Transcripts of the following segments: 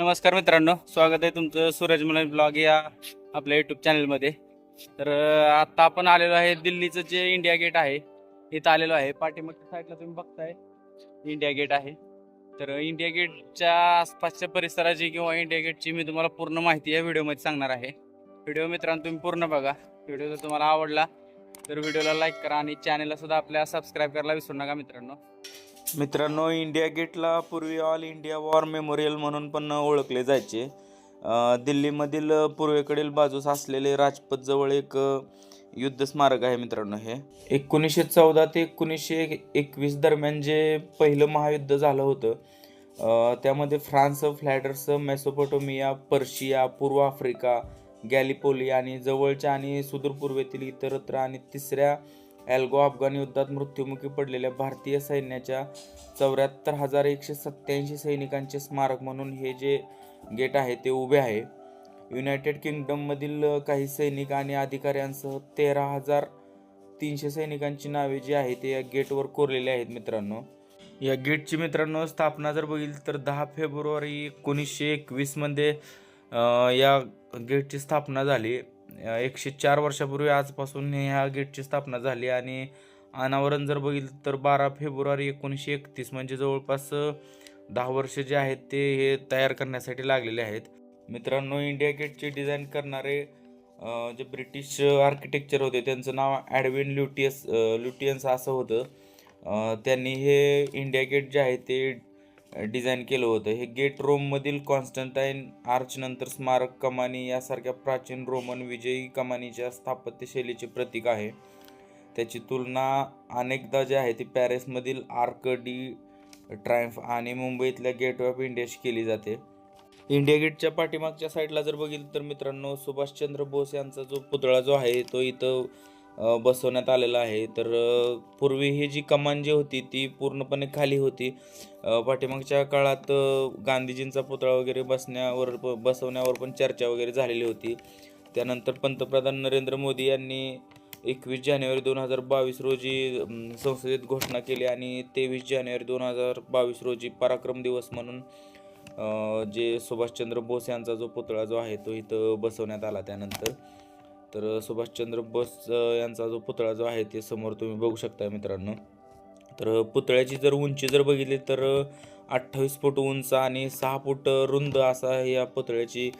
नमस्कार मित्रांनो स्वागत आहे तुमचं सूरज मलन ब्लॉग या आपल्या युट्यूब चॅनलमध्ये तर आत्ता आपण आलेलो आहे दिल्लीचं जे इंडिया गेट आहे इथं आलेलो आहे. पाठीमागच्या साईडला तुम्ही बघताय इंडिया गेट आहे. तर इंडिया गेटच्या आसपासच्या परिसराची किंवा इंडिया गेटची मी तुम्हाला पूर्ण माहिती या व्हिडिओमध्ये सांगणार आहे. व्हिडिओ मित्रांनो तुम्ही पूर्ण बघा. व्हिडिओ जर तुम्हाला आवडला तर व्हिडिओला लाईक करा आणि चॅनलला सुद्धा आपल्या सबस्क्राईब करायला विसरू नका मित्रांनो. मित्रांनो इंडिया गेटला पूर्वी ऑल इंडिया वॉर मेमोरियल म्हणून पण ओळखले जायचे. दिल्लीमधील पूर्वेकडील बाजूस असलेले राजपथजवळ एक युद्ध स्मारक आहे मित्रांनो हे. एकोणीसशे चौदा ते एकोणीसशे एकवीस दरम्यान जे पहिलं महायुद्ध झालं होतं त्यामध्ये फ्रान्स फ्लॅडर्स मेसोपोटोमिया पर्शिया पूर्व आफ्रिका गॅलिपोली आणि जवळच्या आणि सुदूर पूर्वेतील इतरत्र आणि तिसऱ्या ॲल्गो अफगाण युद्धात मृत्युमुखी पडलेल्या भारतीय सैन्याच्या चौऱ्याहत्तर हजार एकशे सत्याऐंशी सैनिकांचे स्मारक म्हणून हे जे गेट आहे ते उभे आहे. युनायटेड किंगडममधील काही सैनिक आणि अधिकाऱ्यांसह तेरा हजार तीनशे सैनिकांची नावे जी आहे ते या गेटवर कोरलेली आहेत मित्रांनो. या गेटची मित्रांनो स्थापना जर बघितली तर दहा फेब्रुवारी एकोणीसशे एकवीसमध्ये या गेटची स्थापना झाली. एकशे चार वर्षापूर्वी आजपासून ह्या गेटची स्थापना झाली आणि अनावरण जर बघितलं तर बारा फेब्रुवारी एकोणीसशे एकतीस म्हणजे जवळपास दहा वर्ष जे आहेत ते हे तयार करण्यासाठी लागलेले आहेत. मित्रांनो इंडिया गेटचे डिझाईन करणारे जे ब्रिटिश आर्किटेक्चर होते त्यांचं नाव ॲडविन ल्युटियस ल्युटियन्स असं होतं. त्यांनी हे इंडिया गेट जे आहे ते डिझाईन केलं होतं. हे गेट रोममधील कॉन्स्टंटाईन आर्चनंतर स्मारक कमानी यासारख्या प्राचीन रोमन विजयी कमानीच्या स्थापत्यशैलीचे प्रतीक आहे. त्याची तुलना अनेकदा जे आहे ती पॅरिसमधील आर्क डी ट्रायम्फ आणि मुंबईतल्या गेट ऑफ इंडियाशी केली जाते. इंडिया गेटच्या पाठीमागच्या साईडला जर बघितलं तर मित्रांनो सुभाषचंद्र बोस यांचा जो पुतळा जो आहे तो इथं बसवण्यात आलेला आहे. तर पूर्वी ही जी कमान जी होती ती पूर्णपणे खाली होती. पाठीमागच्या काळात गांधीजींचा पुतळा वगैरे बसण्यावर बसवण्यावर पण चर्चा वगैरे झालेली होती. त्यानंतर पंतप्रधान नरेंद्र मोदी यांनी एकवीस जानेवारी दोन हजार बावीस रोजी संसदेत घोषणा केली आणि तेवीस जानेवारी दोन हजार बावीस रोजी पराक्रम दिवस म्हणून जे सुभाषचंद्र बोस यांचा जो पुतळा जो आहे तो इथं बसवण्यात आला त्यानंतर. तर सुभाषचंद्र बोस यांचा जो पुतळा जो आहे ते समोर तुम्ही बघू शकता मित्रांनो. तर पुतळ्याची जर उंची जर बघितली तर अठ्ठावीस फूट उंच आणि सहा फूट रुंद असा या पुतळ्याची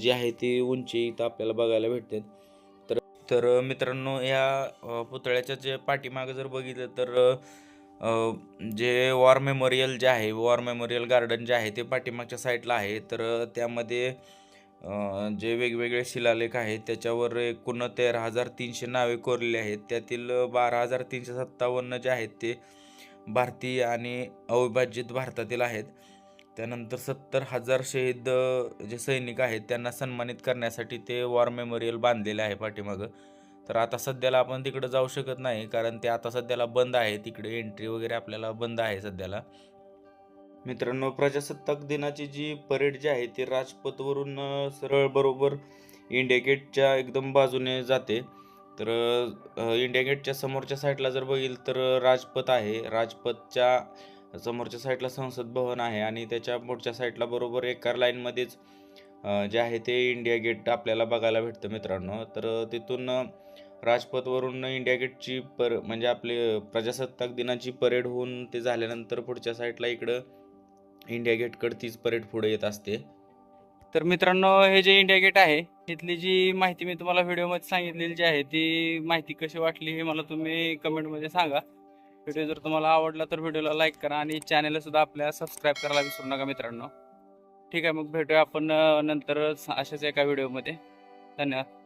जी आहे ती उंची इथं आपल्याला बघायला भेटते. तर तर मित्रांनो या पुतळ्याच्या जे पाठीमागं जर बघितलं तर जे वॉर मेमोरियल जे आहे वॉर मेमोरियल गार्डन जे आहे ते पाठीमागच्या साईडला आहे. तर त्यामध्ये जे वेगवेगळे शिलालेख आहेत त्याच्यावर एकूण तेरा हजार तीनशे नावे कोरलेली आहेत. त्यातील बारा हजार तीनशे सत्तावन्न जे आहेत ते भारतीय आणि अविभाजित भारतातील आहेत. त्यानंतर सत्तर हजार शहीद जे सैनिक आहेत त्यांना सन्मानित करण्यासाठी ते वॉर मेमोरियल बांधलेले आहे पाठीमागं. तर आता सध्याला आपण तिकडं जाऊ शकत नाही कारण ते आता सध्याला बंद आहे. तिकडे एंट्री वगैरे आपल्याला बंद आहे सध्याला. मित्रांनो प्रजासत्ताक दिनाची जी परेड जी आहे ती राजपथवरून सरळ बरोबर इंडिया गेटच्या एकदम बाजूने जाते. तर इंडिया गेटच्या समोरच्या साईडला जर बघील तर राजपथ आहे. राजपथच्या समोरच्या साईडला संसद भवन आहे आणि त्याच्या पुढच्या साईडला बरोबर एका लाईनमध्येच जे आहे ते इंडिया गेट आपल्याला बघायला भेटतं मित्रांनो. तर तिथून राजपथवरून इंडिया गेटची पर म्हणजे आपले प्रजासत्ताक दिनाची परेड होऊन ते झाल्यानंतर पुढच्या साईडला इकडं इंडिया गेटकडे तीच परेड पुढे येत असते. तर मित्रांनो हे जे इंडिया गेट आहे तिथली जी माहिती मी तुम्हाला व्हिडिओमध्ये सांगितलेली जी आहे ती माहिती कशी वाटली हे मला तुम्ही कमेंटमध्ये सांगा. व्हिडिओ जर तुम्हाला आवडला तर व्हिडिओला लाईक करा आणि चॅनलला सुद्धा आपल्या सबस्क्राईब करायला विसरू नका मित्रांनो. ठीक आहे मग भेटूया आपण नंतर अशाच एका व्हिडिओमध्ये. धन्यवाद.